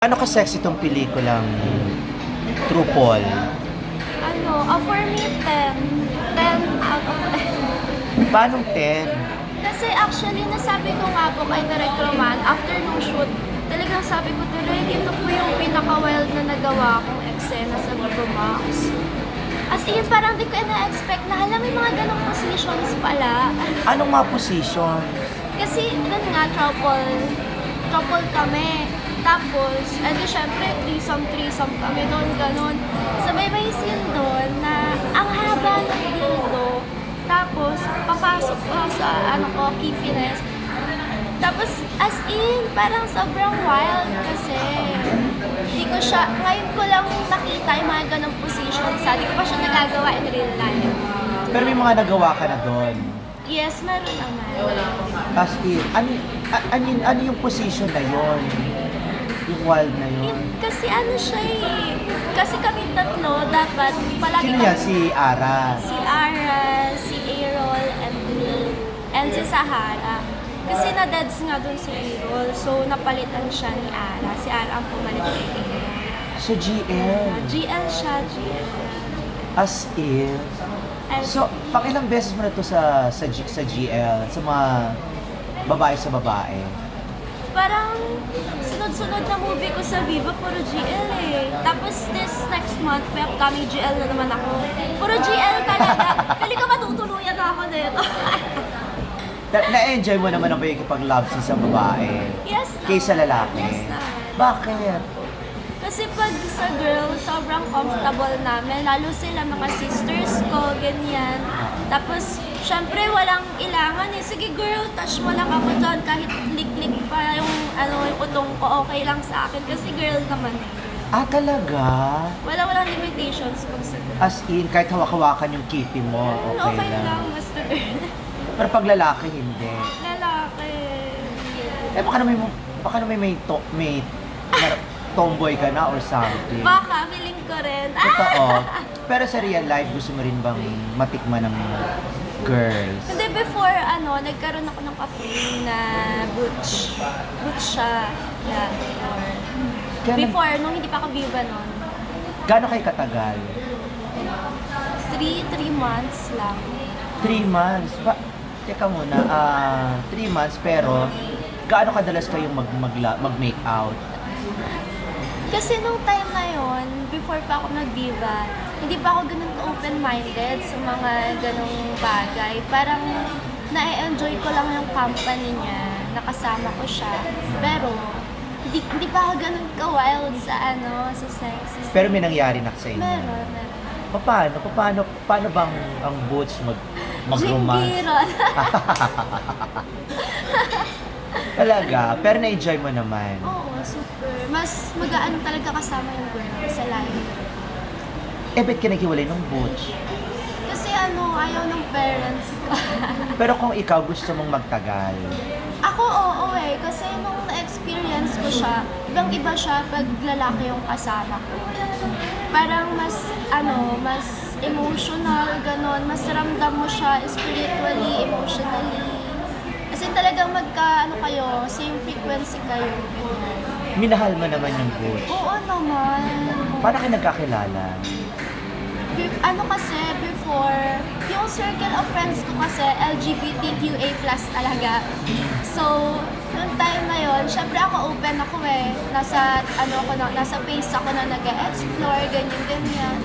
Ano ka sexy tong pelikulang True Paul? Ano, uh, for me, 10. 10 out of 10. Paano 10? Kasi actually, nasabi ko nga po kay Direct Roman, after nung shoot, talagang sabi ko, Direct, ito po yung pinaka-wild na nagawa kong eksena sa Vivo Max. As in, parang di ko na-expect na, alam, may mga ganong positions pala. Anong mga position? Kasi, yun nga, trouble. Trouble kami. Tapos, edi syempre, threesome, threesome kami doon, ganun. Sabay may scene doon na ang haba ng dildo. Tapos, papasok ko sa, ano ko, kiffiness. Tapos, as in, parang sobrang wild kasi hindi ko siya, ngayon ko lang nakita yung mga ganong position sa, hindi ko pa siya nagagawa in real life. Pero may mga nagawa ka na doon. Yes, meron naman. As in, ano, ano, ano yung position na yon? Yung wild na Eh, yon? kasi ano siya eh, kasi kami tatlo, dapat palagi Sino yan? Si Ara? si Ara, si Errol, and me, and si Sahara. Kasi na-deads nga dun si Errol, so napalitan siya ni Ara. Si Ara ang pumalit kay Errol. So GL. GL siya, GL. As in. And So, pakilang beses mo na to sa, sa, G- sa GL? Sa mga babae sa babae? Parang sunod-sunod na movie ko sa Viva, puro GL eh. Tapos this next month, may upcoming GL na naman ako. Puro GL talaga. Pili ka matutuluyan na ako nito. Na- Na-enjoy mo naman ang pag-love sa babae? yes na. Kaysa lalaki? Yes na. Bakit? Kasi pag sa girl, sobrang comfortable namin. Lalo sila mga sisters ko, ganyan. Tapos, syempre, walang ilangan eh. Sige girl, touch mo lang ako doon. Kahit lik-lik pa yung, ano, yung utong ko, okay lang sa akin. Kasi girl naman eh. Ah, talaga? Wala, walang limitations pag sa girl. As in, kahit hawak-hawakan yung kipi mo, okay, okay lang. lang, basta girl. Pero pag lalaki, hindi. Lalaki. Eh, baka naman, baka naman may, to, may tomboy ka na or something. Baka, feeling ko rin. Totoo. Pero sa real life, gusto mo rin bang matikman ng girls? Hindi, before, ano, nagkaroon ako ng ka-free na butch. Butch siya. Yeah, before. Nag- Before, nung hindi pa ako viva nun. Gaano kayo katagal? Three, three months lang. Three months. Ba, teka muna, ah, three months pero gaano kadalas kayong mag, magla, mag-make out? Kasi nung time na yon, before pa ako nag-viva, hindi pa ako ganun ka-open-minded sa mga ganong bagay. Parang na-enjoy ko lang yung company niya, nakasama ko siya. Pero, hindi, hindi pa ako ganun ka-wild sa ano, sa sex. Pero may nangyari na sa inyo. Meron, meron. Pa- Paano? Pa- Paano, paano bang ang boots mag, mag-romance? Talaga? Pero na-enjoy mo naman. Oo, super. Mas magaan talaga kasama yung girl sa live. Eh, ba't ka naghiwalay ng boots? Kasi ano, ayaw ng parents ko. Pero kung ikaw gusto mong magtagal, Ako, oo eh. Kasi nung na-experience ko siya, ibang iba siya pag lalaki yung kasama ko. Parang mas, ano, mas emotional, ganon. Mas ramdam mo siya spiritually, emotionally. Kasi talagang magka, ano kayo, same frequency kayo. ganyan. minahal mo naman yung boots. Oo naman. Paano kayo nagkakilala? Ano kasi, before, yung circle of friends ko kasi, LGBTQA plus talaga. So, noong time na yon, syempre ako open ako eh. Nasa, ano ako na, nasa phase ako na nag-explore, ganyan, ganyan.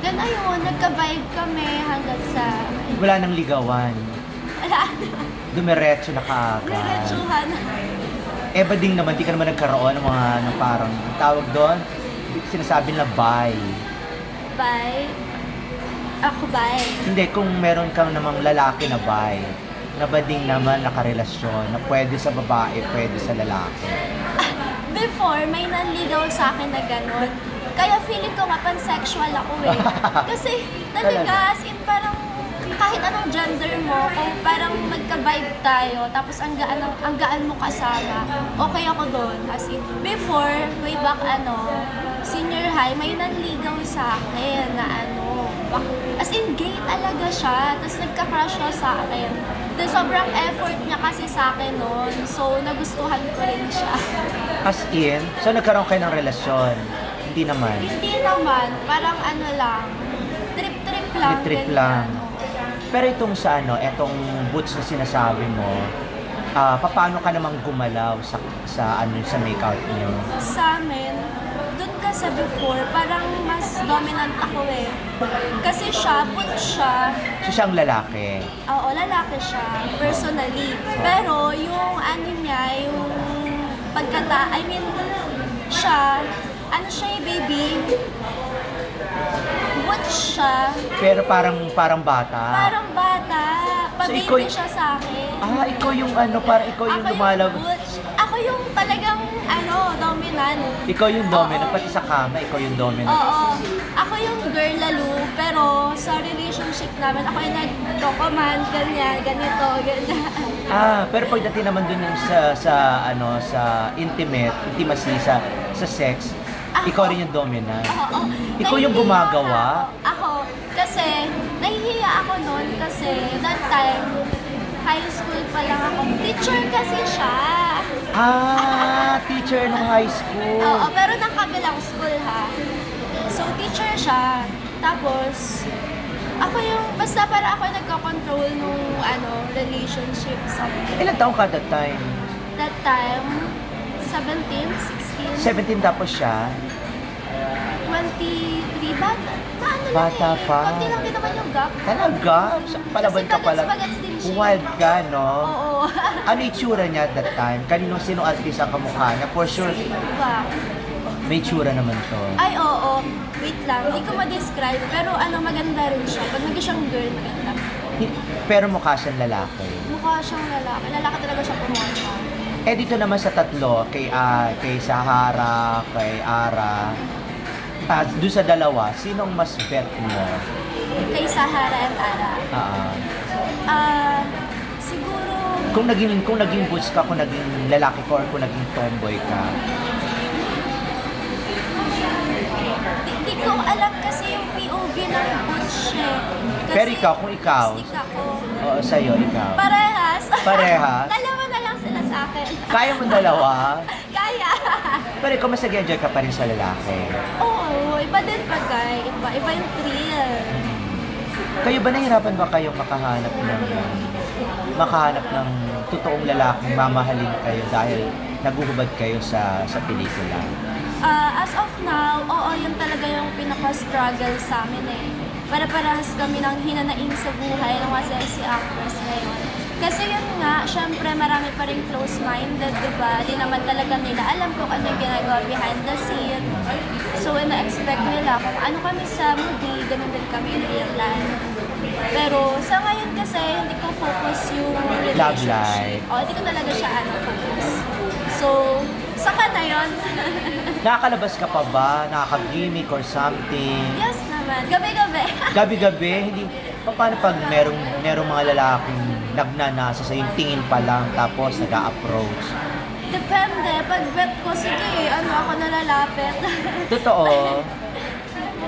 Then ayun, nagka-vibe kami hanggang sa, Wala nang ligawan. wala na, Dumiretso na kaagad. diretsuhan. Eh, ba ding naman, di ka naman nagkaroon ng mga ng parang tawag doon, sinasabi na bye. Bye. Ako bye. Hindi, kung meron kang namang lalaki na bye, na ba ding naman nakarelasyon, na pwede sa babae, pwede sa lalaki. Before, may nanligaw sa akin na gano'n. Kaya feeling ko nga pansexual ako eh. Kasi Talaga? talaga, as in parang kahit anong gender mo, kung parang magka-vibe tayo, tapos ang gaan, ang, ang gaan mo kasama, okay ako doon. As in, before, way back ano, senior high, may nanligaw sa akin na ano, as in, gay talaga siya, tapos nagka-crush siya sa akin. Then sobrang effort niya kasi sa akin noon, so nagustuhan ko rin siya. As in, so nagkaroon kayo ng relasyon? Hindi naman. Hindi naman, parang ano lang, trip-trip lang. Trip-trip ganyan. lang. Pero itong sa ano, etong boots na sinasabi mo, ah paano ka namang gumalaw sa sa ano sa makeout niyo? Sa amin, kasi before, parang mas dominant ako eh. Kasi siya, put siya, So siyang lalaki. oo, lalaki siya, personally. Pero yung ano niya, yung pagkata, I mean, siya, ano siya eh, baby? What siya? Pero parang parang bata. Parang bata. Pa-baby ikaw siya sa akin. Ah, ikaw yung ano, parang ikaw yung lumalaw. butch. Ako yung talagang, dominant. Ikaw yung dominant, Oo. pati sa kama, ikaw yung dominant. Oo. Ako yung girl lalo, pero sa relationship namin, ako yung nag-command, ganyan, ganito, ganyan. Ah, pero pagdating naman dun yung sa sa ano sa intimate, intimacy sa sa sex, Ako. ikaw rin yung dominant. Oo. Ikaw yung Nahihiya gumagawa? Ako. ako. Kasi, nahihiya ako noon kasi that time, high school pa lang ako. Teacher kasi siya. Ah, teacher ng high school. Oo, pero ng kabilang school ha. So, teacher siya. Tapos, ako yung, basta para ako yung nagko-control nung, ano, relationship something. Ilan taong ka that time? That time, 17, 16, 17 tapos siya. 23, bata. Na ano Bata lang eh. pa. Konti lang din naman yung gap. Talaga? Palaban ka pala. bagets-bagets din siya. Wild ka, no? Oo. Ano itsura niya at that time? Kaninong sino artist ang kamukha niya? For sure, Diba? may itsura naman to. Ay, oo. Wait lang. Hindi ko ma-describe. Pero ano, maganda rin siya. Pag nag siyang girl, maganda. Pero mukha siyang lalaki. Mukha siyang lalaki. Lalaki talaga siya pumukha. Eh dito naman sa tatlo, kay ah, kay Sahara, kay Ara, at doon sa dalawa, sinong mas bet mo? Kay Sahara and Ara. Ah, Ah, siguro, kung naging kung naging butch ka, kung naging lalaki ka or kung naging tomboy ka. di, di ko alam kasi yung POV ng Butch eh. Kasi Pero ikaw, kung ikaw, Stick ako. Oo, sa'yo, ikaw. Parehas. Parehas? Dalawa sa akin. Kaya mo dalawa, Kaya. pero ikaw mas nag-enjoy ka pa rin sa lalaki. Oo, iba din pagay. Iba, iba yung thrill. Kayo ba nahirapan ba kayong makahanap ng makahanap ng totoong lalaking mamahalin kayo dahil naguhubad kayo sa sa pelikula? Ah, as of now, oo, yun talaga yung pinaka-struggle sa amin eh. Para-parehas kami ng hinanaing sa buhay ng mga sexy actress ngayon. Kasi yun nga, syempre marami pa rin close-minded, di ba? Di naman talaga nila alam kung ano yung ginagawa behind the scene. So, ina-expect nila kung ano kami sa movie, ganun din kami in real life. Pero sa ngayon kasi, hindi ko focus yung relationship. life. O, hindi ko talaga siya ano, focus. So, saka na yun. Nakakalabas ka pa ba? Nakaka-gimmick or something? Yes naman. Gabi-gabi. Gabi-gabi, hindi... Pa- Paano pag merong, merong mga lalaking nagnanasa sa yung tingin pa lang tapos nag-a-approach? Depende. Pag bet ko, sige, ano ako nalalapit. Totoo.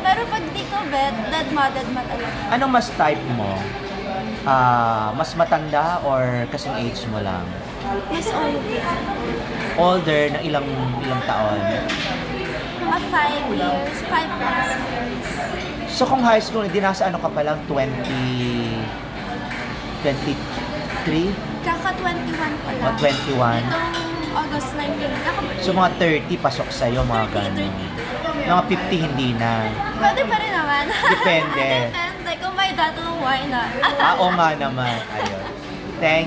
Pero pag di ko bet, dead ma, dead ma talaga. Anong mas type mo? Ah, mas matanda or kasing age mo lang? Mas old. Older ng ilang ilang taon? Mga 5 years, 5 plus years. So kung high school, hindi nasa ano ka pa lang, 20... 23? Kaka 21 ko O lang. 21? Itong August 19. Kaka So mga 30, pasok sa'yo, mga 30, ganun. 32. Mga 50, hindi na. Pwede pa rin naman. Depende. Depende. Kung may dato, why not? Ah, oo nga naman. Ayun. Thank